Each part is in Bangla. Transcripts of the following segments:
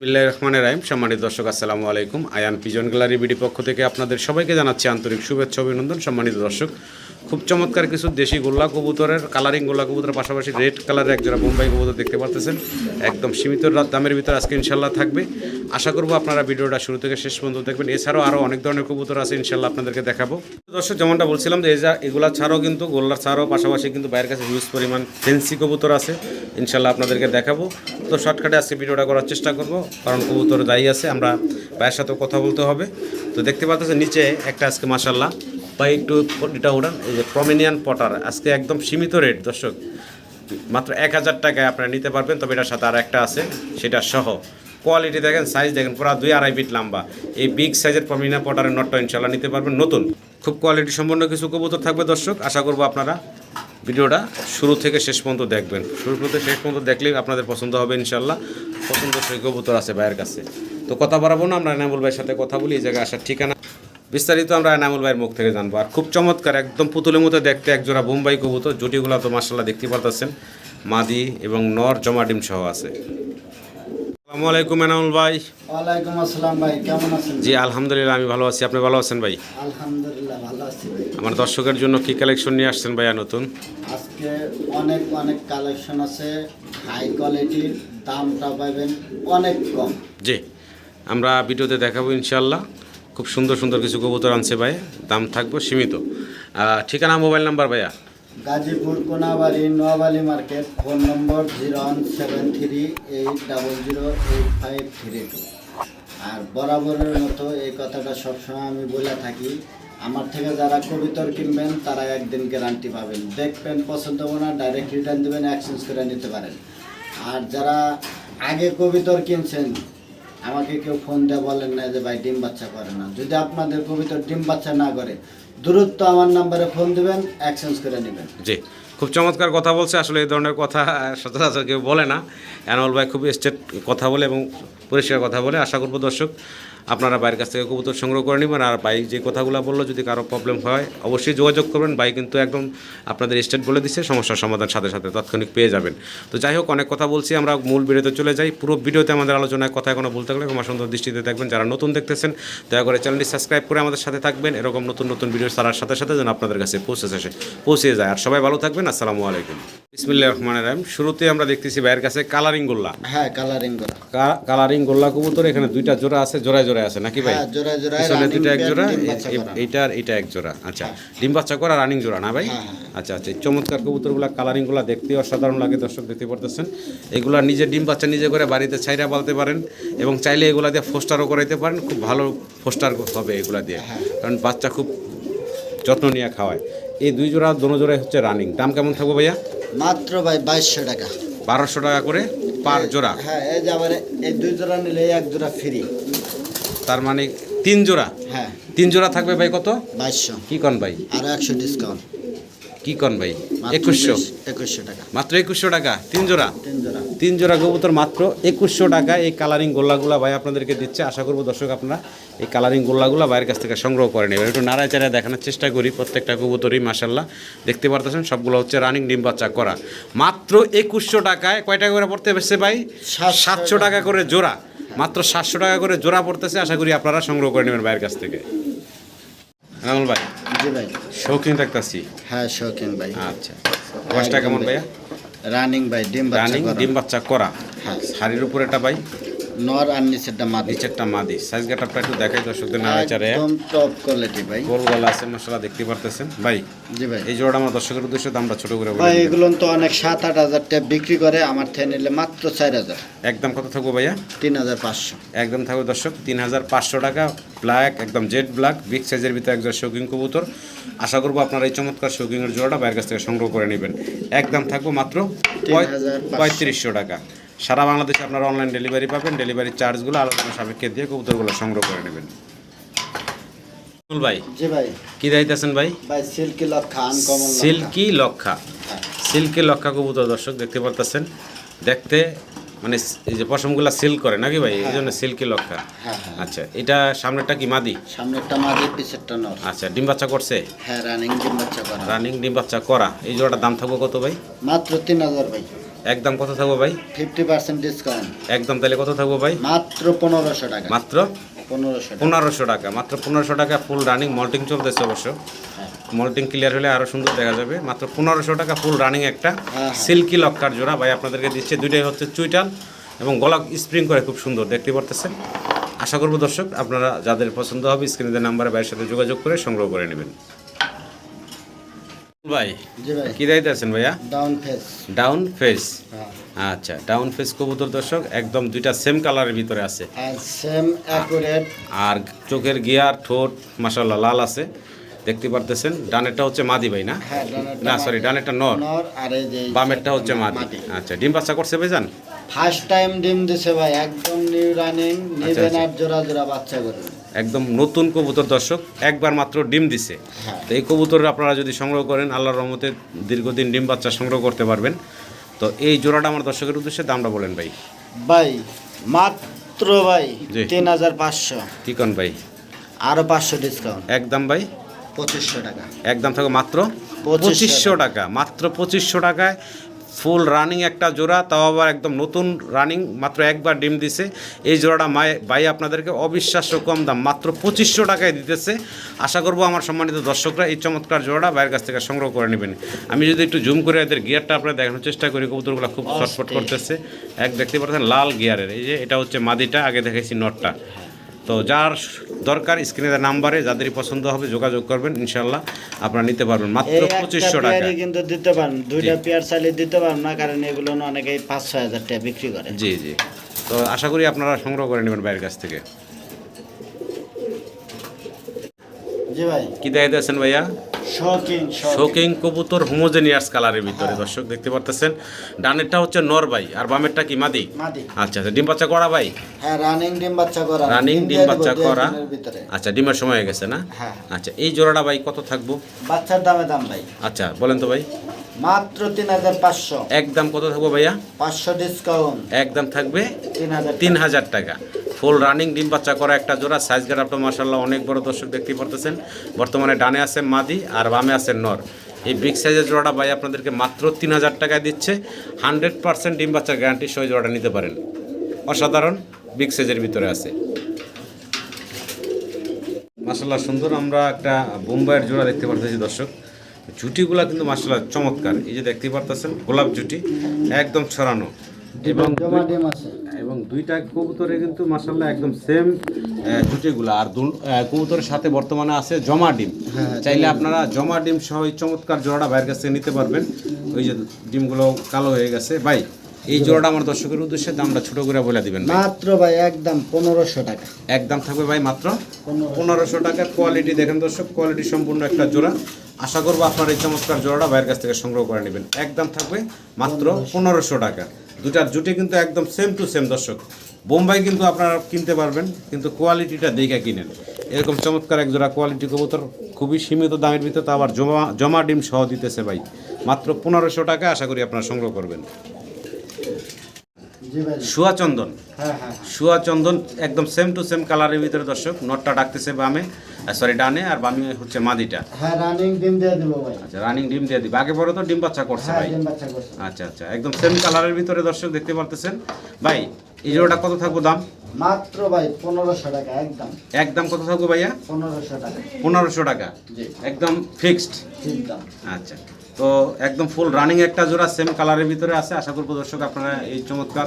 বিল্লাহ রহমানের রাইম সম্মানিত দর্শক, আসসালামু আলাইকুম। আয়ান পিজন গ্যালারি বিডি পক্ষ থেকে আপনাদের সবাইকে জানাচ্ছি আন্তরিক শুভেচ্ছা, অভিনন্দন। সম্মানিত দর্শক খুব চমৎকার কিছু দেশি গোল্লা কবুতরের কালারিং গোল্লা কবুতরের পাশাপাশি রেড কালারের একজোড়া বোম্বাই কবুতর দেখতে পারতেছেন। একদম সীমিত দামের ভিতরে আজকে ইনশাল্লাহ থাকবে। আশা করব আপনারা ভিডিওটা শুরু থেকে শেষ পর্যন্ত দেখবেন। এছাড়াও আরও অনেক ধরনের কবুতর আছে ইনশাল্লাহ আপনাদেরকে দেখাবো। দর্শক, যেমনটা বলছিলাম যে এগুলা ছাড়াও কিন্তু, গোল্লার ছাড়াও পাশাপাশি কিন্তু বাইরের কাছে হিউজ পরিমাণ ফেন্সি কবুতর আছে। ইনশাল্লাহ আপনাদেরকে দেখাবো। তো শর্টকাটে আজকে ভিডিওটা করার চেষ্টা করব, কারণ কবুতর দায়ী আছে। আমরা বাইরের সাথেও কথা বলতে হবে। তো দেখতে পাচ্ছেন নিচে একটা আজকে মাসাল্লাহ বা একটু এটা উড়ান, এই যে প্রমিনিয়ান পটার আজকে একদম সীমিত রেট দর্শক। মাত্র এক হাজার টাকায় আপনারা নিতে পারবেন, তবে এটার সাথে আর একটা আছে, সেটা সহ। কোয়ালিটি দেখেন সাইজ দেখেন, পুরো দুই আড়াই ফিট লম্বা। এই বিগ সাইজের প্রমিনা পটারের নটটা ইনশাল্লাহ নিতে পারবেন, নতুন। খুব কোয়ালিটি সম্পন্ন কিছু কবুতর থাকবে, দর্শক। আশা করব আপনারা ভিডিওটা শুরু থেকে শেষ পর্যন্ত দেখবেন। শুরু থেকে শেষ পর্যন্ত দেখলেই আপনাদের পছন্দ হবে ইনশাল্লাহ পছন্দ সেই কবুতর আছে ভাইয়ের কাছে। তো কথা বাড়াবো না, আমরা এনামুল ভাইয়ের সাথে কথা বলি, এই জায়গায় আসার ঠিকানা বিস্তারিত আমরা এনামুল ভাইয়ের মুখ থেকে জানব। আর খুব চমৎকার একদম পুতুলের মতো দেখতে একজোড়া বোম্বাই কবুতর। জুটিগুলো তো মার্শাল্লাহ দেখতে পারতেছেন। মাদি এবং নর জমা ডিম সহ আছে। আসসালামু আলাইকুম এনামুল ভাই। ওয়ালাইকুম আসসালাম ভাই কেমন আছেন? জি আলহামদুলিল্লাহ আমি ভালো আছি। আপনি ভালো আছেন ভাই? আলহামদুলিল্লাহ ভালো আছি ভাই। আমার দর্শকের জন্য কি কালেকশন নিয়ে আসছেন ভাইয়া নতুন? আজকে অনেক অনেক কালেকশন আছে। হাই কোয়ালিটির দামটা পাবেন অনেক কম। জি আমরা ভিডিওতে দেখাবো ইনশাল্লাহ খুব সুন্দর সুন্দর কিছু কবুতর আনছে ভাই। দাম থাকব সীমিত। ঠিকানা, মোবাইল নাম্বার ভাইয়া? Gazipur Konabari Noabali market, phone number zero one seven three eight double zero eight five three two. আর বরাবরের মতো এই কথাটা সবসময় আমি বলে থাকি, আমার থেকে যারা কবিতর কিনবেন, তারা একদিন গ্যারান্টি পাবেন। দেখবেন পছন্দ হবে না ডাইরেক্ট রিটার্ন দেবেন এক্সচেঞ্জ করে নিতে পারেন। আর যারা আগে কবিতর কিনছেন আমাকে কেউ ফোন দিয়ে বলেন না যে ভাই ডিম বাচ্চা করে না। যদি আপনাদের কবিতর ডিম বাচ্চা না করে, দূরত্ব আমার নাম্বারে ফোন দেবেন এক্সচেঞ্জ করে নেবেন। জি, খুব চমৎকার কথা বলছে। আসলে এই ধরনের কথা সচরাচর কেউ বলে না। অ্যানুয়াল ভাই খুব স্টেট কথা বলে এবং পরিষ্কার কথা বলে। আশা করব দর্শক আপনারা বাইরের কাছ থেকে কবুতর সংগ্রহ করে নেবেন আর ভাই যে কথাগুলো বলল যদি কারও প্রবলেম হয় অবশ্যই যোগাযোগ করবেন। ভাই কিন্তু একদম আপনাদের স্টেট বলে দিচ্ছে সমস্যার সমাধান সাথে সাথে তাৎক্ষণিক পেয়ে যাবেন। তো যাই হোক অনেক কথা বলছি আমরা মূল ভিডিওতে চলে যাই। পুরো ভিডিওতে আমাদের আলোচনায় কথা কোনো বলতে থাকলে ক্ষমা সুন্দর দৃষ্টিতে দেখবেন। যারা নতুন দেখতেছেন দয়া করে চ্যানেলটি সাবস্ক্রাইব করে আমাদের সাথে থাকবেন। এরকম নতুন নতুন ভিডিও ছাড়ার সাথে সাথে যেন আপনাদের কাছে পৌঁছে আসে পৌঁছে যায়। আর সবাই ভালো থাকবেন আসসালামু আলাইকুম। বিসমিল্লাহ রহমান রাহিম। শুরুতে আমরা দেখতেছি ভাইয়ের কাছে কালারিং গোল্লা। হ্যাঁ কালারিং কা- কালারিং গোল্লা কবুতর এখানে দুইটা জোড়া আছে জোড়ায় জোড়ায় আছে নাকি ভাই? হ্যাঁ পিছনে running দুইটা এক জোড়া? ডিম বাচ্চা এ- করা। এইটার এইটা এক জোড়া আচ্ছা। ডিম বাচ্চা করা রানিং জোড়া না ভাই? হ্যাঁ, হ্যাঁ। আচ্ছা আচ্ছা। চমৎকার কবুতরগুলা কালারিংগুলা দেখতে অসাধারণ লাগে দর্শক দেখতে পারতেছেন। এগুলা নিজে ডিম বাচ্চা নিজে করে বাড়িতে ছাইরা পালতে পারেন এবং চাইলে এগুলা দিয়ে ফোস্টারও করাইতে পারেন। খুব ভালো ফোস্টার হবে এগুলা দিয়ে। হ্যাঁ। কারণ বাচ্চা খুব যত্ন নিয়ে খাওয়ায়। এই দুই জোড়া দোনো জোড়াই হচ্ছে রানিং দাম কেমন থাকবে ভাইয়া? মাত্র ভাই বাইশশো টাকা। বারোশো টাকা করে পার জোড়া। হ্যাঁ এই যে আবার এই দুই জোড়া নিলে এক জোড়া ফ্রি তার মানে তিন জোড়া? হ্যাঁ। তিন জোড়া থাকবে ভাই কত? বাইশশো। কি কন ভাই? আরও একশো ডিসকাউন্ট কি কন ভাই? একুশশো। একুশশো টাকা। মাত্র একুশশো টাকা। তিন জোড়া? তিন জোড়া। তিন জোড়া কবুতর মাত্র একুশশো টাকা। এই কালারিং গোল্লাগুলা ভাই আপনাদেরকে দিচ্ছে। আশা করব দর্শক আপনারা এই কালারিং গোল্লাগুলা বাইরের কাছ থেকে সংগ্রহ করে নেবেন। একটু নাড়ায় চাড়ায় দেখানোর চেষ্টা করি প্রত্যেকটা কবুতরই মাসাল্লাহ দেখতে পারতেছেন সবগুলো হচ্ছে রানিং ডিম বাচ্চা করা। মাত্র একুশশো টাকায় কয় টাকা করে পড়তে পেরেছে ভাই? সাতশো টাকা। করে জোড়া। মাত্র সাতশো টাকা করে জোড়া পড়তেছে আশা করি আপনারা সংগ্রহ করে নেবেন ভাইয়ের কাছ থেকে। রামল ভাই জি ভাই। শৌখিন রাখতেছি হ্যাঁ শৌখিন ভাই। আচ্ছা। বয়সটা কেমন ভাইয়া? রানিং ভাই ডিম বাচ্চা রানিং। ডিম বাচ্চা করা। হ্যাঁ। শাড়ির উপর এটা ভাই? নর আর নিচেরটা মাদি। নিচেরটা মাদি। সাইজ গেটআপটা একটু দেখাই দর্শকদের নাড়াচাড়ে একদম টপ কোয়ালিটি ভাই। গোল গলা আছে মশলা দেখতে পারতেছেন। ভাই জি ভাই। এই জোড়াটা আমার দর্শকের উদ্দেশ্যে দামটা ছোট করে ভাই এগুলো তো অনেক সাত আট হাজার টাকা বিক্রি করে আমার থেকে নিলে মাত্র চার হাজার। একদম কত থাকব ভাইয়া? তিন হাজার পাঁচশো। একদম থাকবে দর্শক তিন হাজার পাঁচশো টাকা ব্ল্যাক একদম জেড ব্ল্যাক বিগ সাইজের ভিতরে একজন শৌকিং কবুতর। আশা করব আপনারা এই চমৎকার শৌকিংয়ের জোড়াটা বাইরের কাছ থেকে সংগ্রহ করে নেবেন। একদম থাকব মাত্র পঁয়- 3,500 পঁয়ত্রিশশো টাকা। সারা বাংলাদেশে আপনারা অনলাইন ডেলিভারি পাবেন ডেলিভারি চার্জগুলো আলোচনা সাপেক্ষে দিয়ে কবুতরগুলো সংগ্রহ করে নেবেন। ভাই জি ভাই। কি দাইতেছেন ভাই? ভাই সিল্কি লক্ষা আনকমন সিল্কি লক্ষা। হ্যাঁ। সিল্কি লক্ষা কবুতর দর্শক দেখতে পারতেছেন? দেখতে মানে এই যে পশমগুলা সিল্ক করে নাকি ভাই? এই জন্য সিল্কি লক্ষা। হ্যাঁ হ্যাঁ। আচ্ছা এটা সামনেরটা কি মাদি? সামনেরটা মাদি পিছেরটা নর। আচ্ছা ডিম বাচ্চা করছে? হ্যাঁ রানিং ডিম বাচ্চা করা। রানিং ডিম বাচ্চা করা। এই জোড়াটার দাম থাকব কত ভাই? মাত্র তিন হাজার ভাই। একদম কত থাকব ভাই? Fifty percent discount. একদম তাহলে কত থাকব ভাই? মাত্র পনেরোশো টাকা। মাত্র? পনেরোশো টাকা। পনেরোশো টাকা মাত্র পনেরোশো টাকা ফুল রানিং মল্টিং চলতেছে অবশ্য। হ্যাঁ। মল্টিং ক্লিয়ার হলে আরও সুন্দর দেখা যাবে। মাত্র পনেরোশো টাকা ফুল রানিং একটা হ্যাঁ। সিল্কি লক্কার জোড়া। ভাই আপনাদেরকে দিচ্ছে দুইটাই হচ্ছে চুইটাল এবং গলা স্প্রিং করে খুব সুন্দর দেখতে পারতেছেন? আশা করব দর্শক আপনারা যাদের পছন্দ হবে স্ক্রিনের নাম্বারে ভাইয়ের সাথে যোগাযোগ করে সংগ্রহ করে নেবেন। ভাই ভাই। কি দায়িত্ব আছেন ভাইয়া? Down face. Down face? হ্যাঁ। আচ্ছা ডাউন ফেস কবুতর দর্শক একদম দুইটা সেম কালারের ভিতরে আছে। আর সেম অ্যাকুরেট আর চোখের গিয়ার ঠোঁট মাসাল্লাহ লাল আছে। দেখতে পারতেছেন ডানেরটা হচ্ছে মাদি ভাই না? হ্যাঁ না সরি ডানেরটা নর। আর এই যে বামেরটা হচ্ছে মাদি। আচ্ছা ডিম বাচ্চা করছে ভাইজান ফার্স্ট টাইম ডিম দিছে ভাই একদম নিউ রানিং নিবেন। আর জোড়া জোড়া বাচ্চা করবেন একদম নতুন কবুতর দর্শক একবার মাত্র ডিম দিছে। হ্যাঁ। তো এই কবুতর আপনারা যদি সংগ্রহ করেন আল্লাহর রহমতে দীর্ঘদিন ডিম বাচ্চা সংগ্রহ করতে পারবেন। তো এই জোড়াটা আমার দর্শকের উদ্দেশ্যে দামটা বলেন ভাই। ভাই মাত্র ভাই তিন হাজার পাঁচশো। কি কন ভাই? আরও পাঁচশো ডিসকাউন্ট একদম ভাই? পঁচিশশো টাকা। একদম থাকো মাত্র পঁচিশশো টাকা। মাত্র পঁচিশশো টাকায় ফুল রানিং একটা জোড়া তাও আবার একদম নতুন রানিং মাত্র একবার ডিম দিছে। এই জোড়াটা মায়ে ভাই আপনাদেরকে অবিশ্বাস্য কম দাম মাত্র পঁচিশশো টাকায় দিতেছে। আশা করব আমার সম্মানিত দর্শকরা এই চমৎকার জোড়াটা বাইরের কাছ থেকে সংগ্রহ করে নেবেন। আমি যদি একটু জুম করে এদের গিয়ারটা আপনারা দেখানোর চেষ্টা করি কবুতরগুলো খুব ছটফট করতেছে। এক দেখতে পাচ্ছেন লাল গিয়ারের এই যে এটা হচ্ছে মাদিটা আগে দেখেছি নটটা। তো যার দরকার স্ক্রিনের নাম্বারে যাদের পছন্দ হবে যোগাযোগ করবেন ইনশাল্লাহ আপনারা নিতে পারবেন মাত্র পঁচিশশো টাকা। কিন্তু দিতে পারেন দুইটা পেয়ার চাইলে দিতে পারেন না কারণ এগুলো অনেকেই পাঁচ ছয় হাজার টাকা বিক্রি করে। জি জি। তো আশা করি আপনারা সংগ্রহ করে নেবেন বাইরের কাছ থেকে। জি ভাই। কি দেখাইতে দিয়েছেন ভাইয়া? শৌকিং কবুতর হোমোজেনিয়াস কালারের ভিতরে দর্শক দেখতে পারতেছেন। ডানেরটা হচ্ছে নর ভাই আর বামেরটা কি মাদি? আচ্ছা আচ্ছা ডিম বাচ্চা করা ভাই? হ্যাঁ রানিং ডিম বাচ্চা করা। রানিং ডিম বাচ্চা করা। আচ্ছা ডিমের সময় হয়ে গেছে না? হ্যাঁ। আচ্ছা এই জোড়াটা ভাই কত থাকব? বাচ্চার দামে দাম ভাই। আচ্ছা বলেন তো ভাই। মাত্র তিন হাজার পাঁচশো। একদম কত থাকব ভাইয়া? পাঁচশো ডিসকাউন্ট একদম থাকবে তিন হাজার টাকা। ফুল রানিং ডিম বাচ্চা করা একটা জোড়া সাইজ গ্রাফটা মাসাল্লাহ অনেক বড় দর্শক দেখতে পারতেছেন। বর্তমানে ডানে আছে মাদি আর বামে আছে নর। এই বিগ সাইজের জোড়াটা ভাই আপনাদেরকে মাত্র তিন হাজার টাকায় দিচ্ছে। হান্ড্রেড পার্সেন্ট ডিম বাচ্চার গ্যারান্টি সহ জোড়াটা নিতে পারেন। অসাধারণ বিগ সাইজের ভিতরে আছে। মাসাল্লাহ সুন্দর আমরা একটা বোম্বাইয়ের জোড়া দেখতে পারতেছি দর্শক। জুটিগুলা কিন্তু মাসাল্লাহ চমৎকার। এই যে দেখতে পারতেছেন, গোলাপ জুটি, একদম ছড়ানো। এবং এবং দুইটা কবুতরে কিন্তু মাসাল্লাহ একদম সেম জুটিগুলো। আর দু- কবুতরের সাথে বর্তমানে আছে জমা ডিম। হ্যাঁ, চাইলে আপনারা জমা ডিম সহ এই চমৎকার জোড়াটা বাইরের কাছ থেকে নিতে পারবেন। ওই যে ডিমগুলো কালো হয়ে গেছে। ভাই এই জোড়াটা আমার দর্শকের উদ্দেশ্যে দামটা ছোট করে বলে দিবেন মাত্র ভাই একদম পনেরোশো টাকা। একদম থাকবে ভাই মাত্র পনেরোশো। টাকার কোয়ালিটি দেখেন দর্শক কোয়ালিটি সম্পূর্ণ একটা জোড়া। আশা করব আপনার এই চমৎকার জোড়াটা বাইরের কাছ থেকে সংগ্রহ করে নেবেন। একদম থাকবে মাত্র পনেরোশো টাকা। দুটার জুটে কিন্তু একদম সেম টু সেম দর্শক। বোম্বাই কিন্তু আপনারা কিনতে পারবেন, কিন্তু কোয়ালিটিটা দেখে কিনেন। এরকম চমৎকার এক জোড়া কোয়ালিটি কবুতর, খুবই সীমিত দামের ভিতরে আবার জমা জমা ডিম সহ দিতেছে ভাই। মাত্র পনেরোশো টাকা আশা করি আপনারা সংগ্রহ করবেন। জি ভাই। সুয়া চন্দন। হ্যাঁ হ্যাঁ চন্দন একদম সেম টু সেম কালারের ভিতরে দর্শক। নটটা ডাকতেছে বামে সরি ডানে আর বামে হচ্ছে মাদিটা। হ্যাঁ রানিং ডিম দিয়ে দেবো ভাই। আচ্ছা রানিং ডিম দিয়ে দিবে। আগে পরে তো ডিম বাচ্চা করছে হ্যাঁ ভাই। আচ্ছা আচ্ছা একদম সেম কালারের ভিতরে দর্শক দেখতে পারতেছেন। ভাই এই জোড়াটা কত থাকব দাম? মাত্র ভাই পনেরোশো টাকা একদম। একদম কত থাকব ভাইয়া? পনেরোশো টাকা। পনেরোশো টাকা। একদম ফিক্সড আচ্ছা। তো একদম ফুল রানিং একটা জোড়া সেম কালারের ভিতরে আছে। আশা করব দর্শক আপনারা এই চমৎকার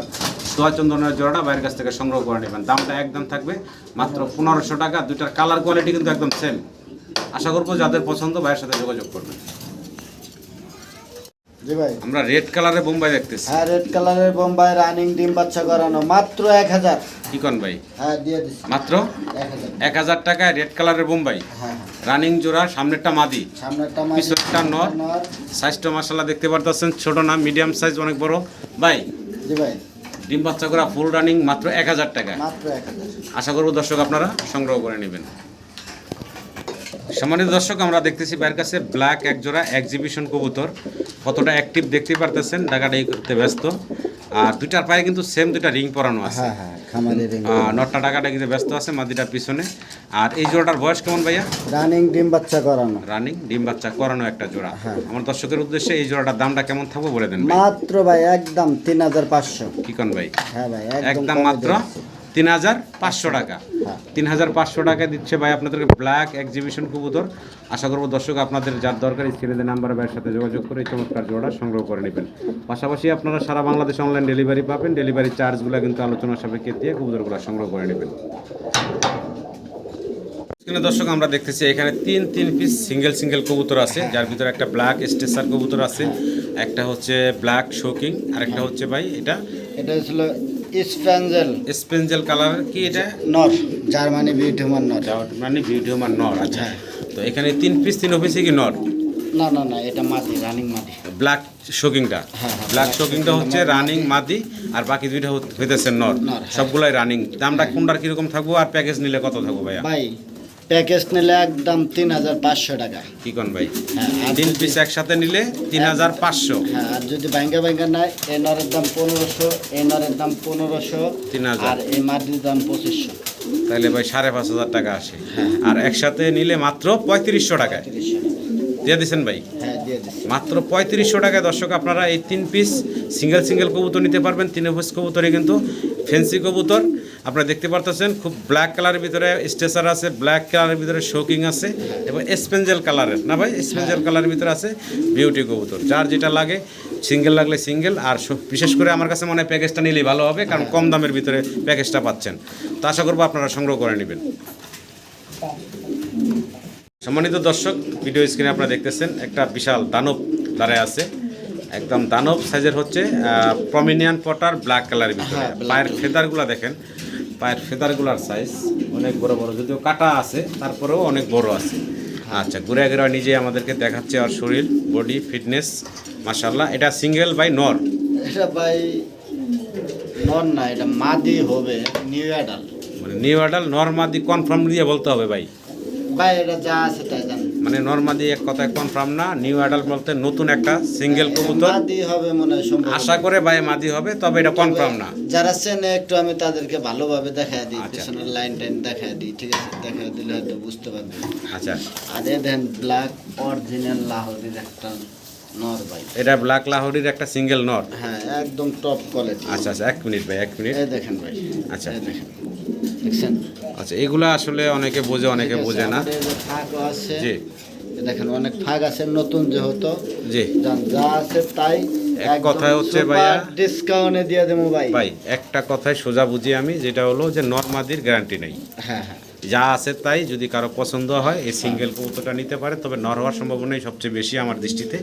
সোয়া চন্দনের জোড়াটা বাইরের কাছ থেকে সংগ্রহ করে নেবেন। দামটা একদম থাকবে মাত্র পনেরোশো টাকা। দুইটার কালার কোয়ালিটি কিন্তু একদম সেম আশা করব যাদের পছন্দ ভাইয়ের সাথে যোগাযোগ করবেন। আমরা রেড কালারের বোম্বাই দেখতেছি। হ্যাঁ রেড কালারের বোম্বাই রানিং ডিম বাচ্চা করানো মাত্র এক হাজার। কি কন ভাই? হ্যাঁ মাত্র? এক হাজার। টাকায় রেড কালারের বোম্বাই হ্যাঁ হ্যাঁ। রানিং জোড়া সামনেরটা মাদি। পিছনেরটা নর। সাইজটা মাসাল্লাহ দেখতে পারতেছেন ছোট না মিডিয়াম সাইজ অনেক বড়। ভাই ডিম বাচ্চা করা ফুল রানিং মাত্র এক হাজার টাকা। আশা করব দর্শক আপনারা সংগ্রহ করে নেবেন। সম্মানিত দর্শক আমরা দেখতেছি বাইরের কাছে ব্ল্যাক এক জোড়া এক্সিবিশন কবুতর। কতটা অ্যাক্টিভ দেখতে পারতেছেন ঢাকাটা এই করতে ব্যস্ত। আর দুইটার পায়ে কিন্তু সেম দুইটা রিং পরানো আছে। হ্যাঁ হ্যাঁ নটটা টাকাটা কিন্তু ব্যস্ত আছে মাদিটার পিছনে। আর এই জোড়াটার বয়স কেমন ভাইয়া? রানিং ডিম বাচ্চা করানো। রানিং ডিম বাচ্চা করানো একটা জোড়া। হ্যাঁ। আমার দর্শকের উদ্দেশ্যে এই জোড়াটার দামটা কেমন থাকব বলে দেন মাত্র ভাই একদম তিন হাজার পাঁচশো। কি কন ভাই? হ্যাঁ ভাই একদম মাত্র। তিন হাজার পাঁচশো টাকা। হ্যাঁ। তিন হাজার পাঁচশো টাকা দিচ্ছে ভাই আপনাদেরকে ব্ল্যাক এক্সিবিশন কবুতর। আশা করব দর্শক আপনাদের যার দরকার স্ক্রিনে নাম্বার ভাইয়ের সাথে যোগাযোগ করে চমৎকার জোড়া সংগ্রহ করে নেবেন। পাশাপাশি আপনারা সারা বাংলাদেশ অনলাইন ডেলিভারি পাবেন। ডেলিভারি চার্জগুলো কিন্তু আলোচনা সাপেক্ষে দিয়ে কবুতরগুলো সংগ্রহ করে নেবেন। স্ক্রিনে দর্শক আমরা দেখতেছি এখানে তিন তিন পিস সিঙ্গেল সিঙ্গেল কবুতর আছে। যার ভিতরে একটা ব্ল্যাক স্টেসার কবুতর আছে। একটা হচ্ছে ব্ল্যাক শোকিং আর একটা হচ্ছে ভাই এটা এটা ছিল স্প্যাঞ্জেল স্পেঞ্জেল কালার কি এটা? নর জার্মানি বিউটিমান নর। মানে বিউটি হিউম্যান নর আচ্ছা। তো এখানে তিন পিস তিন অফিসে কি নর? না না না এটা মাটি রানিং মাটি ব্ল্যাক শোকিংটা হ্যাঁ, হ্যাঁ, ব্ল্যাক শোকিংটা হচ্ছে রানিং মাদি আর বাকি দুইটা হইতেছে নর। নর, হ্যাঁ। সবগুলাই রানিং দামটা কোনটার কীরকম থাকব আর প্যাকেজ নিলে কত থাকব ভাইয়া? ভাই প্যাকেজ নিলে একদম তিন হাজার পাঁচশো টাকা। কি কোন ভাই? হ্যাঁ তিন পিস একসাথে নিলে তিন হাজার পাঁচশো। হ্যাঁ আর যদি ব্যাংকে ব্যাংকে নেয় এই নরের দাম পনেরোশো এই নরের দাম পনেরোশো 3000 আর এই মাটির দাম পঁচিশশো। তাহলে ভাই সাড়ে পাঁচ হাজার টাকা আসে। হ্যাঁ। আর একসাথে নিলে মাত্র পঁয়ত্রিশশো টাকায়। টাকা দিয়ে দিচ্ছেন ভাই? হ্যাঁ মাত্র পঁয়ত্রিশশো টাকায় দর্শক আপনারা এই তিন পিস সিঙ্গেল সিঙ্গেল কবুতর নিতে পারবেন তিন পিস কবুতরে কিন্তু ফেন্সি কবুতর। আপনারা দেখতে পারতেছেন খুব ব্ল্যাক কালারের ভিতরে স্টেসার আছে ব্ল্যাক কালারের ভিতরে শোকিং আছে এবং স্পেঞ্জেল কালারের না ভাই? স্পেঞ্জেল কালারের ভিতরে আছে বিউটি কবুতর। যার যেটা লাগে সিঙ্গেল লাগলে সিঙ্গেল আর বিশেষ করে আমার কাছে মনে হয় প্যাকেজটা নিলেই ভালো হবে কারণ কম দামের ভিতরে প্যাকেজটা পাচ্ছেন। তো আশা করব আপনারা সংগ্রহ করে নেবেন। সম্মানিত দর্শক ভিডিও স্ক্রিনে আপনারা দেখতেছেন একটা বিশাল দানব দাঁড়ায় আছে। একদম দানব সাইজের হচ্ছে প্রমিনিয়ান পটার ব্ল্যাক কালারের ভিতরে। হ্যাঁ, পায়ের ফেদারগুলো দেখেন। পায়ের ফেদারগুলোর সাইজ অনেক বড় বড় যদিও কাটা আছে তারপরেও অনেক বড় আছে। আচ্ছা ঘুরে ঘুরে নিজে আমাদেরকে দেখাচ্ছে আর শরীর বডি ফিটনেস মাশাল্লাহ এটা সিঙ্গেল বাই নর এটা ভাই নর না এটা মাদি হবে নিউ অ্যাডাল মানে নিউ আডাল নর্মাদি কনফার্ম দিয়ে বলতে হবে ভাই। ভাই এটা যা আছে তাই জান। মানে নর্মাদি এক কথায় কনফার্ম না নিউ আডাল বলতে নতুন একটা সিঙ্গেল কবুতর। হবে মনে হয় আশা করে ভাই মাদি হবে তবে এটা কনফার্ম না। যারা চেনে একটু আমি তাদেরকে ভালোভাবে দেখায় দিই আচ্ছা। পিছনের লাইন টাইন দেখায় দিই ঠিক আছে? দেখায় দিলে হয়তো বুঝতে পারবে। আচ্ছা। আর দেন ব্ল্যাক অরিজিনাল লাহোরের একটা নর ভাই। এটা ব্ল্যাক লাহোরির একটা সিঙ্গেল নট হ্যাঁ একদম টপ কোয়ালিটি আচ্ছা আচ্ছা এক মিনিট ভাই এক মিনিট। এই দেখেন ভাই। আচ্ছা। দেখেন। দেখছেন? আচ্ছা এগুলো আসলে অনেকে বোঝে অনেকে বোঝে না। জি। দেখেন অনেক ফাঁক আছে নতুন যেহেতু। জি। যা আছে তাই। এক কথায় হচ্ছে ভাইয়া- ডিসকাউন্টে দিয়ে দেবো ভাই। ভাই একটা কথায় সোজা বুঝি আমি যেটা হলো যে নর্মাদির গ্যারান্টি নেই। হ্যাঁ হ্যাঁ। যা আছে তাই যদি কারও পছন্দ হয় এই সিঙ্গেল নিতে পারে তবে নর হওয়ার সম্ভাবনাই সবচেয়ে বেশি আমার দৃষ্টিতে।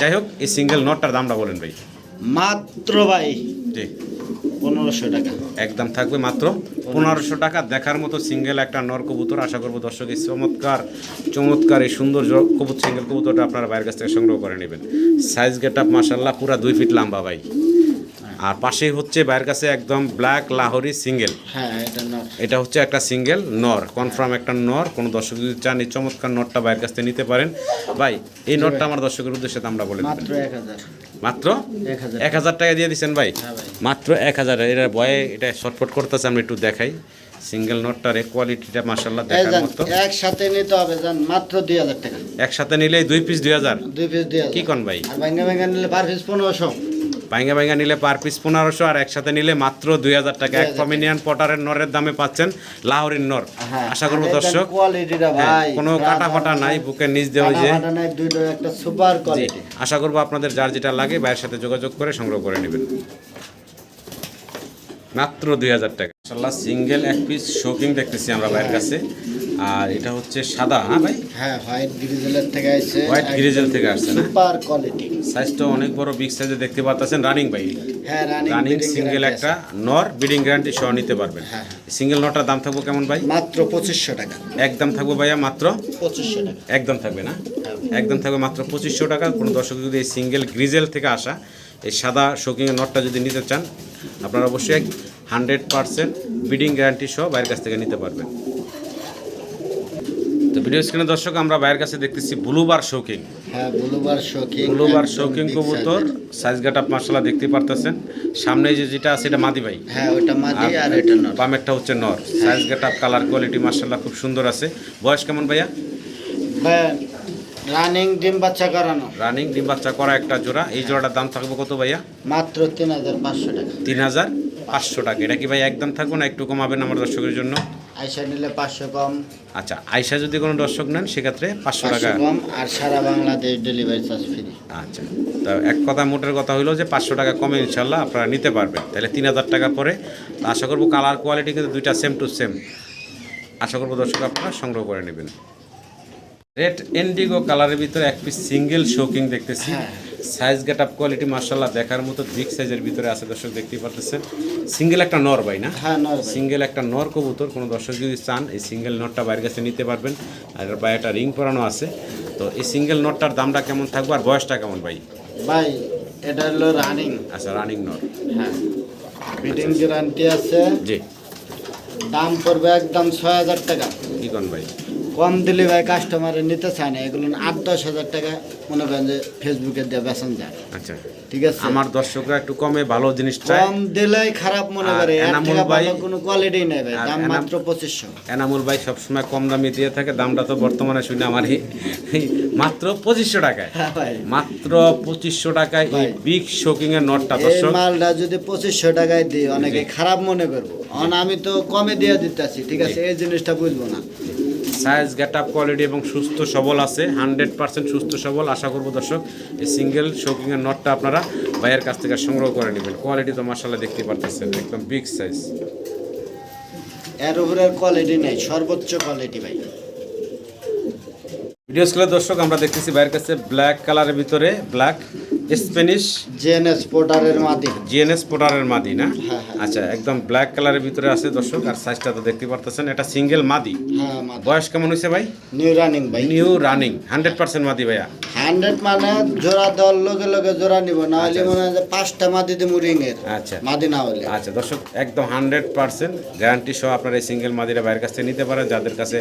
যাই হোক এই সিঙ্গেল নটটার দামটা বলেন ভাই। মাত্র ভাই। জি। পনেরোশো টাকা। একদম থাকবে মাত্র পনেরোশো টাকা। দেখার মতো সিঙ্গেল একটা নর কবুতর। আশা করব দর্শক এই চমৎকার চমৎকার এই সুন্দর কবুতর সিঙ্গেল কবুতরটা আপনারা বাইরের কাছ থেকে সংগ্রহ করে নেবেন। সাইজ গেট আপ মাসাল্লাহ পুরা দুই ফিট লম্বা ভাই। আর পাশেই হচ্ছে বাইরের কাছে একদম ব্ল্যাক লাহোরি সিঙ্গেল হ্যাঁ এটা হচ্ছে একটা সিঙ্গেল নর। কনফার্ম একটা নর। কোনো দর্শক যদি চান এই চমৎকার নটটা বাইরের কাছ থেকে নিতে পারেন। ভাই এই নটটা আমার দর্শকের উদ্দেশ্যে আমরা বলে দেবেন। মাত্র এক হাজার। টাকা দিয়ে দিচ্ছেন হ্যাঁ ভাই? মাত্র এক হাজার। এটা বয়ে এটা শর্টফট করতেছে আমরা একটু দেখাই। সিঙ্গেল নোটটার কোয়ালিটিটা মাশাআল্লাহ দেখার মতো। একসাথে নিতে হবে জান মাত্র 2000 টাকা। একসাথে নিলে দুই পিস 2000 দুই পিস 2000 কি কোন ভাই? আর ভাঙা নিলে পার পিস 1500 ভাইঙ্গা ভাইঙ্গা নিলে পার পিস পনেরোশো আর একসাথে নিলে মাত্র দুই হাজার টাকা। এক ফমিনিয়ান পটারের নরের দামে পাচ্ছেন লাহোরির নর। আশা করব দর্শক হ্যাঁ, কোনো কাটা ফাটা নাই বুকের নিচ দেওয়া যে। আশা করব আপনাদের যার যেটা লাগে ভাইয়ের সাথে যোগাযোগ করে সংগ্রহ করে নেবেন। মাত্র দুই হাজার টাকা। সিঙ্গেল এক পিস শোকিং দেখতেছি আমরা বাইরের কাছে। আর এটা হচ্ছে সাদা হ্যাঁ ভাই? হ্যাঁ হোয়াইট গ্রিজেলের থেকে আইছে হোয়াইট গ্রিজেল থেকে আসছে না? Super quality. সাইজটা অনেক বড় বিগ সাইজে দেখতে পাচ্ছেন রানিং ভাই। হ্যাঁ রানিং রানিং সিঙ্গেল একটা নর বিডিং গ্যারান্টি সহ নিতে পারবেন। হ্যাঁ, সিঙ্গেল নটার দাম থাকব কেমন ভাই? মাত্র পঁচিশশো টাকা। একদম থাকব ভাইয়া মাত্র? পঁচিশশো টাকা। একদম থাকবে না? হ্যাঁ। একদম থাকবে মাত্র পঁচিশশো টাকা। কোনো দর্শক যদি এই সিঙ্গেল গ্রিজেল থেকে আসা এই সাদা শোকিংয়ের নটটা যদি নিতে চান আপনারা অবশ্যই হান্ড্রেড পারসেন্ট বিডিং গ্যারান্টি সহ বাইরের কাছ থেকে নিতে পারবেন। ভিডিও স্ক্রিনে দর্শক আমরা বাইরের কাছে দেখতেছি ব্লুবার শৌকিং হ্যাঁ ব্লুবার শোকিং ব্লুবার শৌকিং কবুতর সাইজ গেট আপ দেখতে পারতেছেন। সামনে যে যেটা আছে এটা মাদি ভাই। হ্যাঁ ওটা মাদি আর এটা নর। বামেরটা হচ্ছে নর। Size get up colour quality মার্শাল্লাহ খুব সুন্দর আছে। বয়স কেমন ভাইয়া? রানিং ডিম বাচ্চা করানো। রানিং ডিম বাচ্চা করা একটা জোড়া। এই জোড়াটার দাম থাকবে কত ভাইয়া? মাত্র তিন হাজার পাঁচশো টাকা। তিন হাজার পাঁচশো টাকা। এটা কি ভাই একদম থাকবে না একটু কমাবেন আমার দর্শকের জন্য? আইসা নিলে পাঁচশো কম। আচ্ছা আইসা যদি কোনো দর্শক নেন সেক্ষেত্রে পাঁচশো টাকা। কম আর সারা বাংলাদেশ ডেলিভারি চার্জ ফ্রি আচ্ছা তা এক কথা মোটের কথা হলো যে পাঁচশো টাকা কমে ইনশাল্লাহ আপনারা নিতে পারবেন। তাহলে তিন হাজার টাকা পরে আশা করব কালার কোয়ালিটি কিন্তু দুইটা সেম টু সেম আশা করব দর্শক আপনারা সংগ্রহ করে নেবেন। রেড এন্ডিগো কালারের ভিতরে এক পিস সিঙ্গেল শোকিং দেখতেছি। হ্যাঁ। সাইজ গেট আপ কোয়ালিটি মার্শাল্লাহ দেখার মতো বিগ সাইজের ভিতরে আছে দর্শক দেখতেই পারতেছেন। সিঙ্গেল একটা নর ভাই না? হ্যাঁ নর সিঙ্গেল একটা নর কবুতর কোনো দর্শক যদি চান এই সিঙ্গেল নটটা বাইরের কাছে নিতে পারবেন। আর এর পায়ে একটা রিং পরানো আছে। তো এই সিঙ্গেল নটটার দামটা কেমন থাকবে আর বয়সটা কেমন ভাই? ভাই এটা হলো রানিং আচ্ছা রানিং নট হ্যাঁ। ফিটিং গ্যারান্টি আছে। জি। দাম পড়বে একদম ছয় হাজার টাকা। কি কোন ভাই? কম দিলে ভাই কাস্টমারে নিতে চায় না এগুলো আট দশ হাজার টাকা মনে করেন যে ফেসবুকে দিয়ে বেচন যায়। আচ্ছা। ঠিক আছে? আমার দর্শকরা একটু কমে ভালো জিনিস চায়। কম দিলেই খারাপ মনে করে এনামুল ভাই- কোনো কোয়ালিটি নেই ভাই দাম মাত্র পঁচিশশো। এনামুল ভাই সবসময় কম দামে দিয়ে থাকে দামটা তো বর্তমানে শুনে আমার মাত্র পঁচিশশো টাকায়। হ্যাঁ মাত্র পঁচিশশো টাকায় এই বিগ শোকিং এর নটটা এই দর্শক। মালটা যদি পঁচিশশো টাকায় দিই অনেকে খারাপ মনে করব। অন আমি তো কমে দিয়ে দিতেছি ঠিক আছে? এই জিনিসটা বুঝব না। সাইজ গেট আপ কোয়ালিটি এবং সুস্থ সবল আছে হান্ড্রেড পার্সেন্ট সুস্থ সবল। আশা করব দর্শক এই সিঙ্গেল শোকিংয়ের নটটা আপনারা ভাইয়ের কাছ থেকে সংগ্রহ করে নেবেন। কোয়ালিটি তো মার্শাল্লাহ দেখতে পারতেছেন একদম বিগ সাইজ এর উপরে কোয়ালিটি নেই সর্বোচ্চ কোয়ালিটি ভাই। ভিডিও স্কুলের দর্শক আমরা দেখতেছি বাইরের কাছে ব্ল্যাক কালারের ভিতরে ব্ল্যাক স্প্যানিশ জিএনএস পোর্টারের মাদি। জিএনএস পোটারের মাদি না? হ্যাঁ, হ্যাঁ। আচ্ছা একদম ব্ল্যাক কালারের ভিতরে আছে দর্শক আর সাইজটা তো দেখতে পারতেছেন এটা সিঙ্গেল মাদি। হ্যাঁ মাদি। বয়স কেমন হয়েছে ভাই? নিউ রানিং ভাই। নিউ রানিং হান্ড্রেড পার্সেন্ট মাদি ভাইয়া। হান্ড্রেড মানে জোড়া দেওয়ার লগে লগে জোড়া নিব না হলে মনে হয় যে পাঁচটা মাদি দেবো রিং এর আচ্ছা। মাদি না হলে। আচ্ছা দর্শক একদম হান্ড্রেড পার্সেন্ট গ্যারান্টি সহ আপনারা এই সিঙ্গেল মাদিরা বাইরের কাছ থেকে নিতে পারেন। যাদের কাছে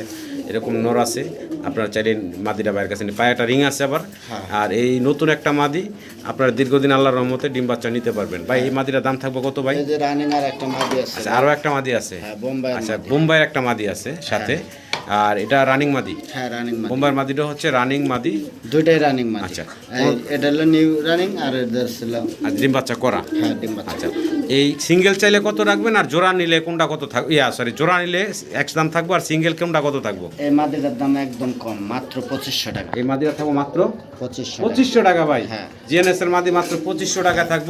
এরকম নর আছে আপনারা চাইলে মাদিরা বাইরের কাছে। পায়ে একটা রিং আছে আবার। হ্যাঁ। আর এই নতুন একটা মাদি আপনারা দীর্ঘদিন আল্লাহর রহমতে ডিম বাচ্চা নিতে পারবেন। ভাই এই মাদিটার দাম থাকবে কত ভাই? রানিং আর একটা মাদি আছে। আচ্ছা আরও একটা মাদি আছে। হ্যাঁ বোম্বাই আচ্ছা বোম্বাইয়ের একটা মাদি আছে সাথে। আর এটা রানিং মাদি? হ্যাঁ রানিং মাদি। বোম্বাইয়ের মাদিটা হচ্ছে রানিং মাদি? দুইটাই রানিং মাদি। আচ্ছা। এটা হলো নিউ রানিং আর এটা ছিল আর ডিম বাচ্চা করা? হ্যাঁ ডিম বাচ্চা। আচ্ছা। এই সিঙ্গেল চাইলে কত রাখবেন আর জোড়া নিলে কোনটা কত থাকবে ইয়া সরি জোড়া নিলে এক দাম থাকব আর সিঙ্গেল কোনটা কত থাকব? এই মাদিটার দাম একদম কম মাত্র পঁচিশশো টাকা। এই মাদিটা থাকব মাত্র? পঁচিশশো। পঁচিশশো টাকা ভাই। হ্যাঁ। জিএনএস এর মাদি মাত্র পঁচিশশো টাকা থাকব।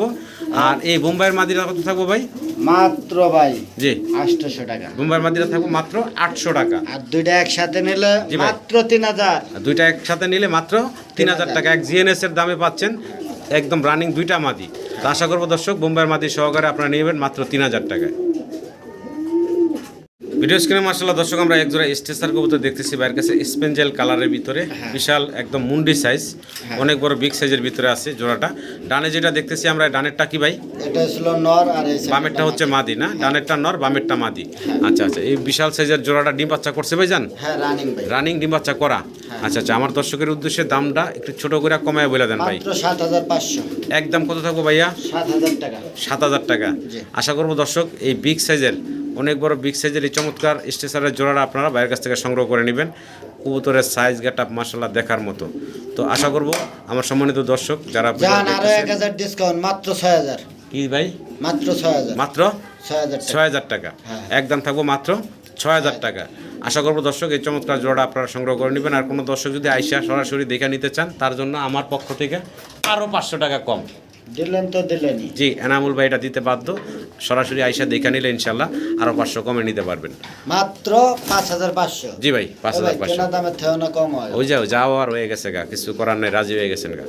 আর এই বোম্বাইয়ের মাদিটা কত থাকব ভাই? মাত্র ভাই জি। আটশোশো টাকা। বোম্বাইয়ের মাদিটা থাকব মাত্র আটশো টাকা। আর দুইটা একসাথে নিলে মাত্র তিন হাজার। দুইটা একসাথে নিলে মাত্র তিন হাজার টাকা। এক জিএনএস এর দামে পাচ্ছেন একদম রানিং দুইটা মাদি। আশা করব দর্শক বোম্বাইয়ের মাদি সহকারে আপনারা নেবেন মাত্র তিন হাজার টাকায়। ভিডিও স্ক্রিনে মার্শাল্লাহ দর্শক আমরা একজোড়া স্টেসার কবুতর দেখতেছি বাইরের কাছে স্পেঞ্জেল কালারের ভিতরে বিশাল একদম মুন্ডি সাইজ অনেক বড় বিগ সাইজের ভিতরে আছে জোড়াটা। ডানে যেটা দেখতেছি আমরা ডানেরটা কি ভাই? এটা ছিল নর আর বামেরটা হচ্ছে মাদি। না? ডানেরটা নর বামেরটা মাদি। আচ্ছা আচ্ছা এই বিশাল সাইজের জোড়াটা ডিম বাচ্চা করছে ভাই জান হ্যাঁ রানিং রানিং ডিম বাচ্চা করা। আচ্ছা আচ্ছা আমার দর্শকের উদ্দেশ্যে দামটা একটু ছোট করে কমায় বলে দেন ভাই। একদম কত থাকব ভাইয়া? সাত হাজার টাকা। সাত হাজার টাকা। আশা করব দর্শক এই বিগ সাইজের অনেক বড় বিগ সাইজের এই চমৎকার স্টেশনের জোড়াটা আপনারা বাইরের কাছ থেকে সংগ্রহ করে নেবেন। কবুতরের সাইজ গেট আপ মাসাল্লাহ দেখার মতো। তো আশা করব আমার সম্মানিত দর্শক যারা ডিসকাউন্ট মাত্র ছয় হাজার। কি ভাই? মাত্র ছয় হাজার। মাত্র? ছয় হাজার টাকা। হ্যাঁ। একদম থাকব মাত্র ছয় হাজার টাকা। আশা করব দর্শক এই চমৎকার জোড়া আপনারা সংগ্রহ করে নেবেন। আর কোনো দর্শক যদি আইসা সরাসরি দেখে নিতে চান তার জন্য আমার পক্ষ থেকে আরও পাঁচশো টাকা কম। দিলেন তো দিলেনই। জি এনামুল ভাই এটা দিতে বাধ্য। সরাসরি আইসা দেখে নিলে ইনশাল্লাহ আরও পাঁচশো কমে নিতে পারবেন। মাত্র পাঁচ হাজার পাঁচশো। জি ভাই পাঁচ হাজার পাঁচশো। কেনা দামে থেও না কম হয়। ওই যাও যাও আর হয়ে গেছে গা কিছু করার নেই রাজি হয়ে গেছেন গা।